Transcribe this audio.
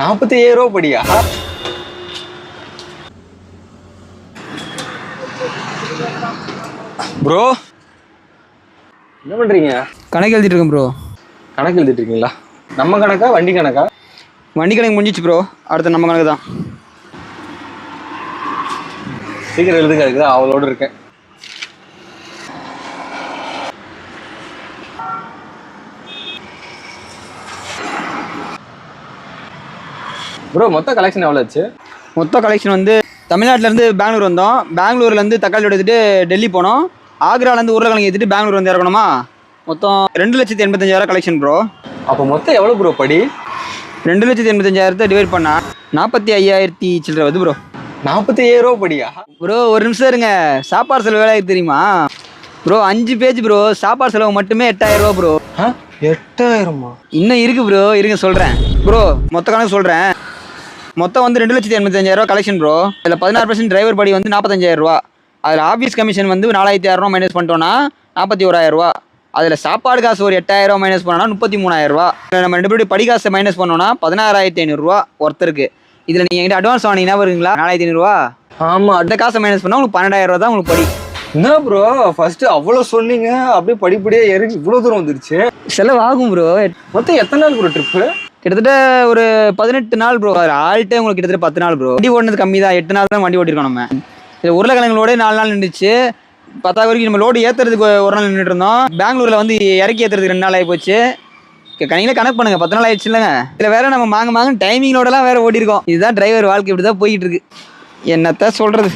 நாற்பத்தி ஐயாயிரம் ரூபா படியா? ப்ரோ. என்ன பண்றீங்க? கணக்கு எழுதிட்டு இருக்கேன் ப்ரோ. கணக்கு எழுதிட்டு இருக்கீங்களா? நம்ம கணக்கா வண்டி கணக்கா? வண்டி கணக்கு முடிஞ்சிச்சு ப்ரோ. அடுத்து நம்ம கணக்கு தான். சீக்கிரம் எழுதுங்க இருக்குது அவளோட இருக்கேன். ப்ரோ மொத்த கலெக்ஷன் எவ்வளோ ஆச்சு? மொத்த கலெக்ஷன் வந்து தமிழ்நாட்டிலேருந்து பெங்களூர் வந்தோம். பெங்களூர்லேருந்து தக்காளி எடுத்துட்டு டெல்லி போனோம். ஆக்ராலேருந்து உருளைக்கிழங்கு ஏற்றிட்டு பெங்களூர் வந்து இறக்கணுமா மொத்தம் ரெண்டு லட்சத்தி எண்பத்தஞ்சாயிரம் கலெக்ஷன் ப்ரோ அப்போ மொத்தம் எவ்வளோ ப்ரோ படி? ரெண்டு லட்சத்தி எண்பத்தஞ்சாயிரத்தை டிவைட் பண்ணா நாற்பத்தி ஐயாயிரத்தி சில்லற வருது ப்ரோ நாற்பத்தி ஐயாயிரம் ரூபா படியா? ப்ரோ ஒரு நிமிஷம் இருங்க. சாப்பாடு செலவு வேலை தெரியுமா? ப்ரோ அஞ்சு பேஜ் ப்ரோ சாப்பாடு செலவு மட்டுமே எட்டாயிரம் ரூபா ப்ரோ எட்டாயிரமா? இன்னும் இருக்கு ப்ரோ இருங்க சொல்கிறேன் ப்ரோ மொத்த கணக்கு சொல்கிறேன் மொத்தம் வந்து ரெண்டு லட்சத்தி எண்பத்தஞ்சாயிரம் ரூபா கலெக்ஷன் ப்ரோ இதில் பதினாறு பர்சன்ட் டிரைவர் படி வந்து நாற்பத்தஞ்சாயிரம் ரூபா. அதில் ஆஃபீஸ் கமிஷன் வந்து நாலாயிரத்தி அறநூறு மைனஸ் பண்ணிட்டோம்னா நாற்பத்தி ஓராயிரம் ரூபா. அதில் சாப்பாடு காசு ஒரு எட்டாயிரம் ரூபா மைனஸ் பண்ணோம்னா முப்பத்தி மூணாயிரம் ரூபா. இதில் நம்ம ரெண்டு பேருடைய படி காசை மைனஸ் பண்ணோம்னா பதினாறாயிரத்தி ஐநூறுரூவா ஒருத்தருக்கு. இதில் நீங்கள் எங்கிட்ட அட்வான்ஸ் வாங்கினீங்கன்னா வருங்களா? நாலாயிரத்தி ஐநூறுரூவா ஆமா. அந்த காசை மைனஸ் பண்ணால் உங்களுக்கு பன்னெண்டாயிரம் ரூபா தான் உங்களுக்கு படி. என்ன ப்ரோ ஃபர்ஸ்ட் அவ்வளோ சொன்னீங்க அப்படியே படிப்படியா இறங்கி இவ்வளோ தூரம் வந்துருச்சு. செலவு ஆகும் ப்ரோ மொத்தம் எத்தனை நாள் ப்ரோ ட்ரிப்பு கிட்டத்தட்ட ஒரு பதினெட்டு நாள் ப்ரோ அதில் ஆல்ட்டே உங்களுக்கு கிட்டத்தட்ட பத்து நாள் ப்ரோ வண்டி ஓடினது கம்மி தான். எட்டு நாள் தான் வண்டி ஓட்டிருக்கோம் நம்ம. இது உருளைக்கிழங்களோட நாலு நாள் நின்றுச்சு பத்தாவது வரைக்கும் நம்ம லோடு ஏற்றுறதுக்கு ஒரு நாள் நின்றுட்டு இருந்தோம். பெங்களூரில் வந்து இறக்கி ஏற்றுறதுக்கு ரெண்டு நாள் ஆகி போச்சு கணினியில் கணக்கு பண்ணுங்க. பத்து நாள் ஆயிடுச்சு இல்லைங்க. இதில் வேற நம்ம மாங்க மாங்க டைமிங்கோடலாம் வேற ஓட்டியிருக்கோம். இதுதான் டிரைவர் வாழ்க்கை இப்படி தான் போய்கிட்டு இருக்கு. என்னத்த சொல்கிறது